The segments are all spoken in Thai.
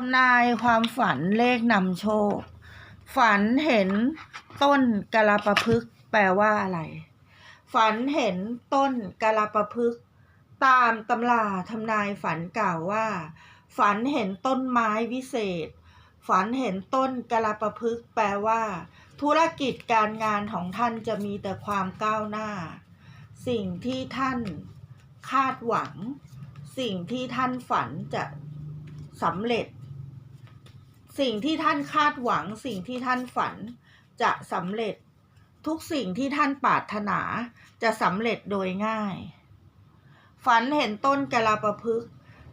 ทำนายความฝันเลขนำโชค ฝันเห็นต้นกะลาปะพึกษ์แปลว่าอะไร ฝันเห็นต้นกะลาปะพึกษ์ตามตำราทำนายฝันกล่าวว่า ฝันเห็นต้นไม้วิเศษ ฝันเห็นต้นกะลาปะพึกษ์แปลว่า ธุรกิจการงานของท่านจะมีแต่ความก้าวหน้า สิ่งที่ท่านคาดหวัง สิ่งที่ท่านฝันจะสำเร็จ สิ่งที่ท่านคาดหวัง สิ่งที่ท่านฝันจะสำเร็จ ทุกสิ่งที่ท่านปรารถนาจะสำเร็จโดยง่าย ฝันเห็นต้นกะลาปะพึก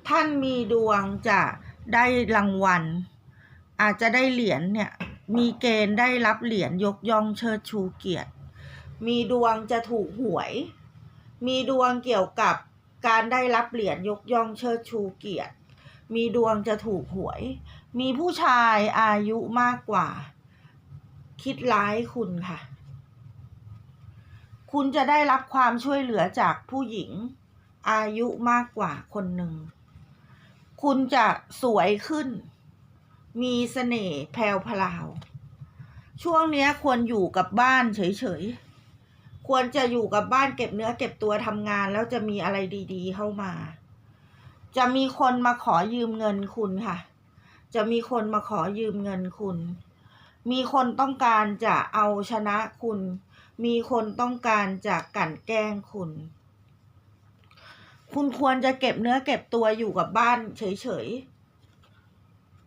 ท่านมีดวงจะได้รางวัล อาจจะได้เหรียญเนี่ย มีเกณฑ์ได้รับเหรียญยกย่องเชิดชูเกียรติ มีดวงจะถูกหวย มีดวงเกี่ยวกับการได้รับเหรียญยกย่องเชิดชูเกียรติ มีดวงจะถูกหวย มีผู้ชายอายุมากกว่า คิดร้ายคุณค่ะ คุณจะได้รับความช่วยเหลือจากผู้หญิง อายุมากกว่าคนหนึ่ง คุณจะสวยขึ้น มีเสน่ห์แพรวพราว ช่วงนี้ควรอยู่กับบ้านเฉยๆ ควรจะอยู่กับบ้านเก็บเนื้อเก็บตัวทำงานแล้วจะมีอะไรดีๆเข้ามา จะมีคนมาขอยืมเงินคุณค่ะ จะมีคนมาขอยืมเงินคุณ มีคนต้องการจะเอาชนะคุณ มีคนต้องการจะกลั่นแกล้งคุณ คุณควรจะเก็บเนื้อเก็บตัวอยู่กับบ้านเฉย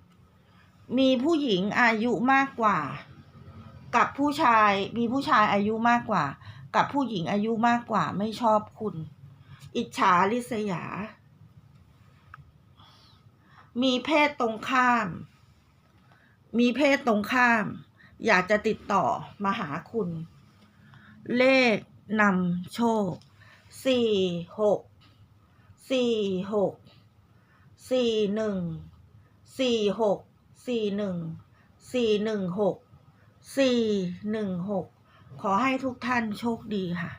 ๆ มีผู้หญิงอายุมากกว่า กับผู้ชาย มีผู้ชายอายุมากกว่า กับผู้หญิงอายุมากกว่าไม่ชอบคุณ อิจฉาริษยา มีเพศตรงข้าม มีเพศตรงข้าม อยากจะติดต่อมาหาคุณ เลขนำโชคสี่หกสี่หกสี่หนึ่งสี่หกสี่หนึ่งสี่หนึ่งหกสี่หนึ่งหกขอให้ทุกท่านโชคดีค่ะ